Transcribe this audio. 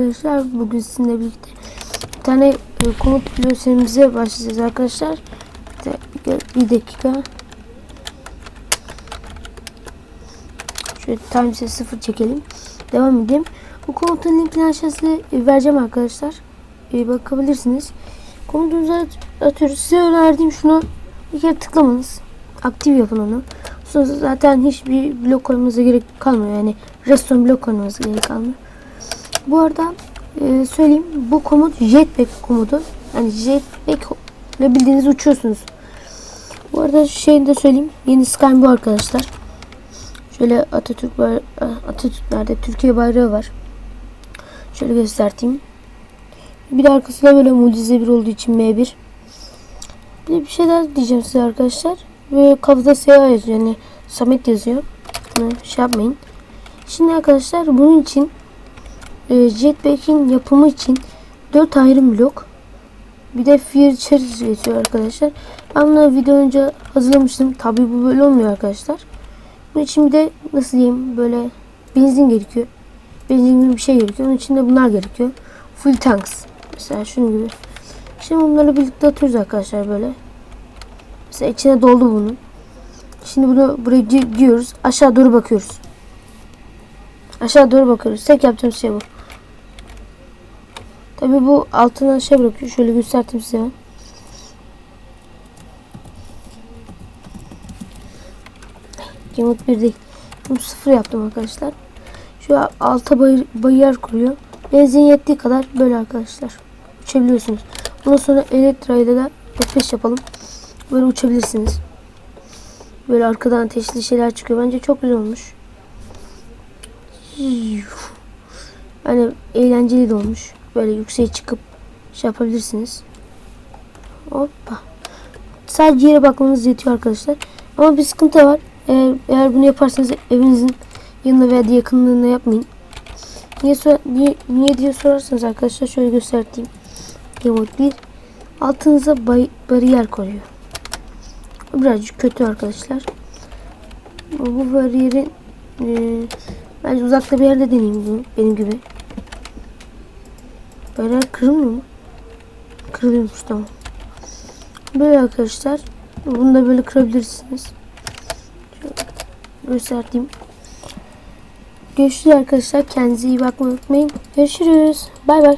Arkadaşlar bugün sizinle birlikte bir tane e, komut bloserimize başlayacağız arkadaşlar. Bir, bir dakika. Şöyle times'e sıfır çekelim. Devam edeyim. Bu komutun linkini aşağısına e, vereceğim arkadaşlar. E, bakabilirsiniz. Komutunuzu at- atıyoruz. Size önerdiğim şunu bir kere tıklamanız. Aktif yapın onu. Sonra zaten hiçbir blok koymanıza gerek kalmıyor. Yani redstone blok koymanıza gerek kalmıyor. Bu arada e, söyleyeyim bu komut jetpack komutu. Yani jetpack ile bildiğiniz uçuyorsunuz. Bu arada şeyini de söyleyeyim. Yeni Skyrim bu arkadaşlar. Şöyle Atatürk var. Atatürk'lerde Türkiye bayrağı var. Şöyle göstereyim. Bir de arkasında böyle mucize bir olduğu için M1. Bir de bir şey daha diyeceğim size arkadaşlar. Ve kafada S yazıyor. Yani Samet yazıyor. Bunu şey yapmayın. Şimdi arkadaşlar bunun için e, Jetpack'in yapımı için 4 ayrı blok. Bir de Fear Cherries geçiyor arkadaşlar. Ben bunu video önce hazırlamıştım. Tabi bu böyle olmuyor arkadaşlar. Bunun için bir de nasıl diyeyim böyle benzin gerekiyor. Benzin gibi bir şey gerekiyor. Onun için de bunlar gerekiyor. Full tanks. Mesela şunun gibi. Şimdi bunları birlikte atıyoruz arkadaşlar böyle. Mesela içine doldu bunun. Şimdi bunu buraya gi-. Aşağı doğru bakıyoruz. Aşağı doğru bakıyoruz. Tek yaptığım şey bu. Tabi bu altına şey bırakıyor. Şöyle göstereyim size. ben. Kemot 1 değil. Bunu sıfır yaptım arkadaşlar. Şu alta bayır, bayır kuruyor. Benzin yettiği kadar böyle arkadaşlar. Uçabiliyorsunuz. Ondan sonra elektrayla da F5 yapalım. Böyle uçabilirsiniz. Böyle arkadan ateşli şeyler çıkıyor. Bence çok güzel olmuş. Yani eğlenceli de olmuş. Böyle yükseğe çıkıp şey yapabilirsiniz. Hoppa. Sadece yere bakmanız yetiyor arkadaşlar. Ama bir sıkıntı var. Eğer, eğer bunu yaparsanız evinizin yanında veya yakınlığında yapmayın. Niye, sor- niye, niye diye sorarsanız arkadaşlar şöyle göstereyim. Game 1 altınıza bay, bariyer koyuyor. Birazcık kötü arkadaşlar. Bu bariyerin e, bence uzakta bir yerde deneyeyim bunu benim gibi. Bariyer kırılmıyor mu? Kırılıyormuş tamam. Böyle arkadaşlar. Bunu da böyle kırabilirsiniz. Şöyle. Görüşürüz arkadaşlar. Kendinize iyi bakmayı unutmayın. Görüşürüz. Bay bay.